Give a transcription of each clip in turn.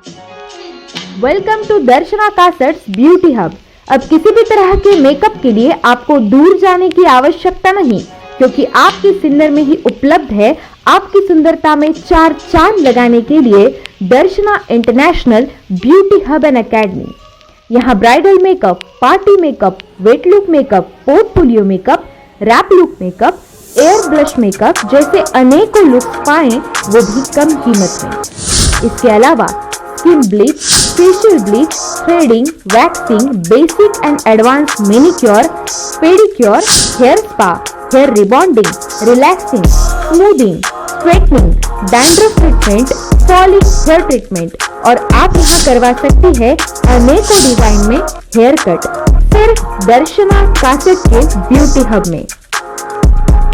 Welcome to Darshana Kasat's beauty hub अब किसी भी तरह के मेकअप के लिए आपको दूर जाने की आवश्यकता नहीं, क्योंकि आपकी सिन्नर में ही उपलब्ध है आपकी सुंदरता में चार चाँद लगाने के लिए Darshana international beauty hub and academy यहाँ bridal makeup party makeup wet look makeup portfolio makeup ramp look makeup air blush makeup जैसे अनेकों लुक्स पाएँ, वो भी कम कीमत में। इसके अलावा skin bleach facial bleach threading waxing basic and advance manicure pedicure hair spa hair rebonding relaxing smoothing straightening dandruff treatment falling hair treatment और आप यहाँ करवा सकती है अनेकों डिज़ाइन में हेयर कट सिर्फ़ दर्शना कासेट के ब्यूटी हब में।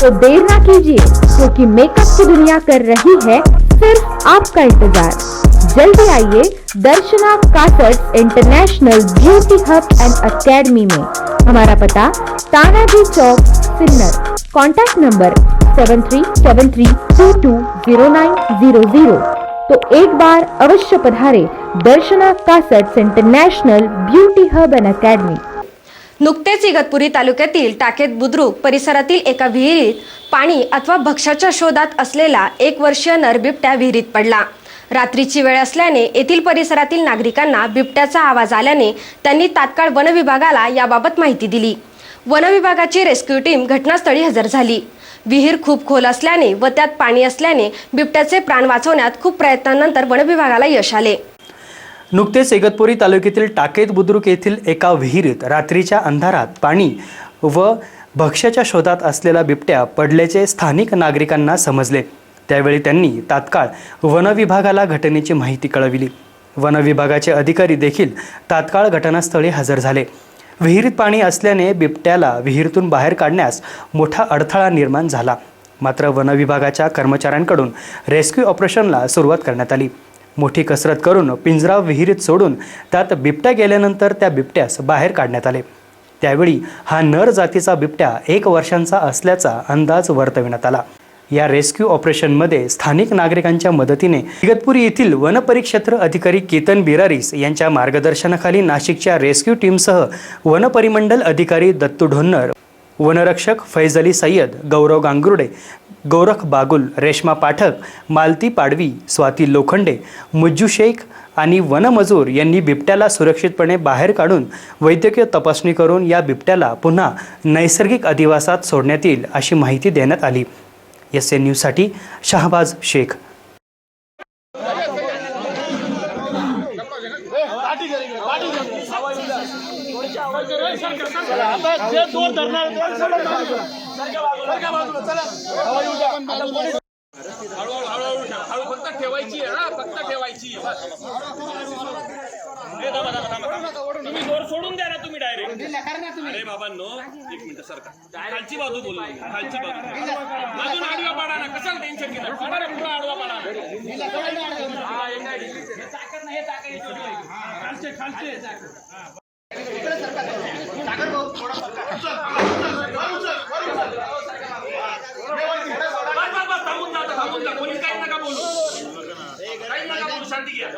तो देर ना कीजिए, क्योंकि मेकअप की दुनिया कर रही है, सिर्फ़ आपका इंतज़ार। जल्दी आइए Darshana Kasat international beauty hub and academy में। हमारा पता Tanaji Chowk Sinnar. Contact number seven three seven three two two zero nine zero zero. तो एक बार अवश्य पधारे Darshana Kasat's international beauty hub and academy. नुकतेच इगतपुरी तालुक्यातील टाकेत बुद्रुक परिसरातील एका विहिरीत पाणी अथवा भक्ष्याच्या शोधात असलेला एक वर्षीय नर बिबट्या विहिरीत पडला. रात्रीची वेळ असल्याने येथील परिसरातील नागरिकांना बिबट्याचा आवाज आल्याने त्यांनी तात्काळ वनविभागाला याबाबत माहिती दिली. वनविभागाची रेस्क्यू टीम घटनास्थळी हजर झाली. विहीर खूप खोल असल्याने व त्यात पाणी असल्याने बिबट्याचे प्राण वाचवण्यात खूप प्रयत्नांनंतर वनविभागाला यश आले. नुकतेच इगतपुरी तालुक्यातील टाकेत बुद्रुक येथील एका विहिरीत रात्रीच्या अंधारात पाणी व भक्ष्याच्या शोधात असलेला बिबट्या पडल्याचे स्थानिक नागरिकांना समजले. त्यावेळी त्यांनी तात्काळ वनविभागाला घटनेची माहिती कळविली. वनविभागाचे अधिकारी देखील तात्काळ घटनास्थळी हजर झाले. विहिरीत पाणी असल्याने बिबट्याला विहिरीतून बाहेर काढण्यास मोठा अडथळा निर्माण झाला. मात्र वनविभागाच्या कर्मचाऱ्यांकडून रेस्क्यू ऑपरेशनला सुरुवात करण्यात आली. मोठी कसरत करून पिंजरा विहिरीत सोडून त्यात बिबट्या गेल्यानंतर त्या बिबट्यास बाहेर काढण्यात आले. त्यावेळी हा नर जातीचा बिबट्या एक वर्षांचा असल्याचा अंदाज वर्तविण्यात आला. या रेस्क्यू ऑपरेशनमध्ये स्थानिक नागरिकांच्या मदतीने इगतपुरी येथील वनपरिक्षेत्र अधिकारी केतन बिरारीस यांच्या मार्गदर्शनाखाली नाशिकच्या रेस्क्यू टीमसह वनपरिमंडल अधिकारी दत्तू ढोन्नर वनरक्षक फैज अली सय्यद गौरव गांगुर्डे गौरख बागुल रेश्मा पाठक मालती पाडवी स्वाती लोखंडे मुज्जू शेख आणि वनमजूर यांनी बिबट्याला सुरक्षितपणे बाहेर काढून वैद्यकीय तपासणी करून या बिबट्याला पुन्हा नैसर्गिक अधिवासात सोडण्यात येईल अशी माहिती देण्यात आली. एस एन न्यूज़ साठी शाहबाज शेख डायरेक्ट अरे बाबा नो एक मिनिट सरकार खाली बाजू बोल खाली बाजू कशाला टेन्शन घेणार पाडा रे, पुढं आडवा पाडा हा, हे काय? हे चाकत नाही, छोटी पाहिजे. खालचे खालचे. कोणी काही नका बोलू काही नका बोलू शांती घ्या